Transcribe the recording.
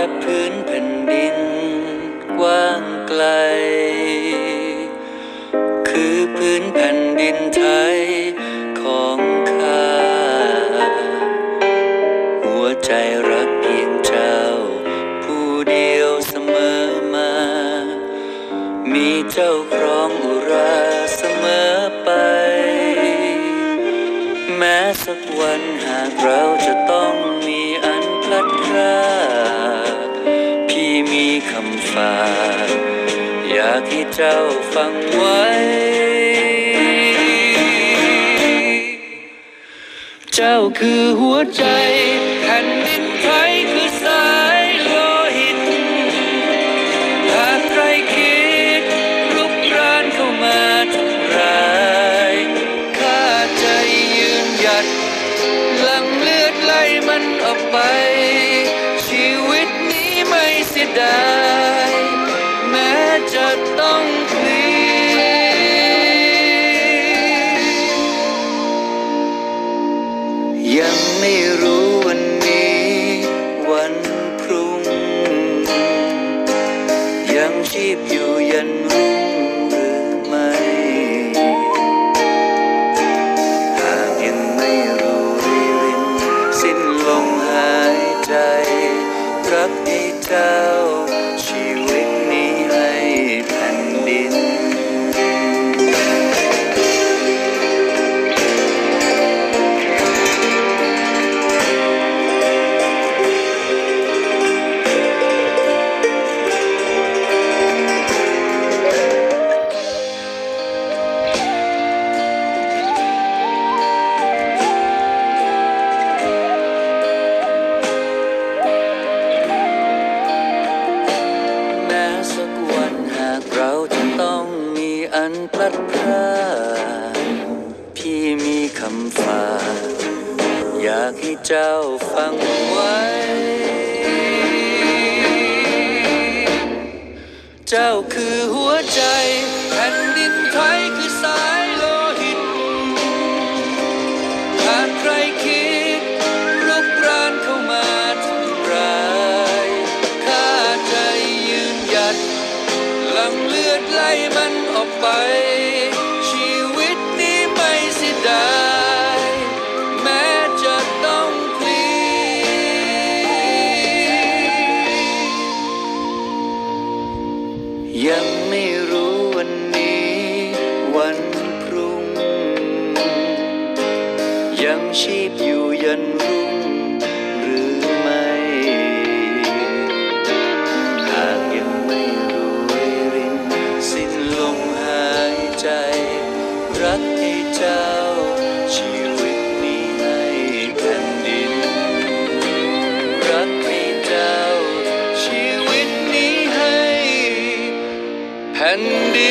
และพื้นแผ่นดินกว้างไกล คือพื้นแผ่นดินไทยของข้า หัวใจรักเพียงเจ้า ผู้เดียวเสมอมา มีเจ้าครองอุราเสมอไป แม้สักวันหากเราจะต้องมีา อยากให้เจ้าฟังไว้ เจ้าคือหัวใจแผ่นดินไทยคือสายโลหิต หากใครคิดรุกรานเข้ามาทำร้ายข้าใจยืนหยัด หลังเลือดไหลมันออกไป ชีวิตนี้ไม่เสียดาย ชีพอยู่ยันรุ่งหรือไม่ หากยังไม่รู้ริรินสิ้นลมหายใจ รักให้เจ้า อันพลัดพรากพี่มีคำฝากอยากให้เจ้าฟังไว้ เจ้าคือหัวใจ แผ่นดินไทยคือสาย ลั่งเลือดไหลมันออกไป ชีวิตนี้ไม่เสียดายแม้จะต้องพลียังไม่รู้วันนี้ วันพรุ่ง ยังชีพอยู่ยันรุ่ง And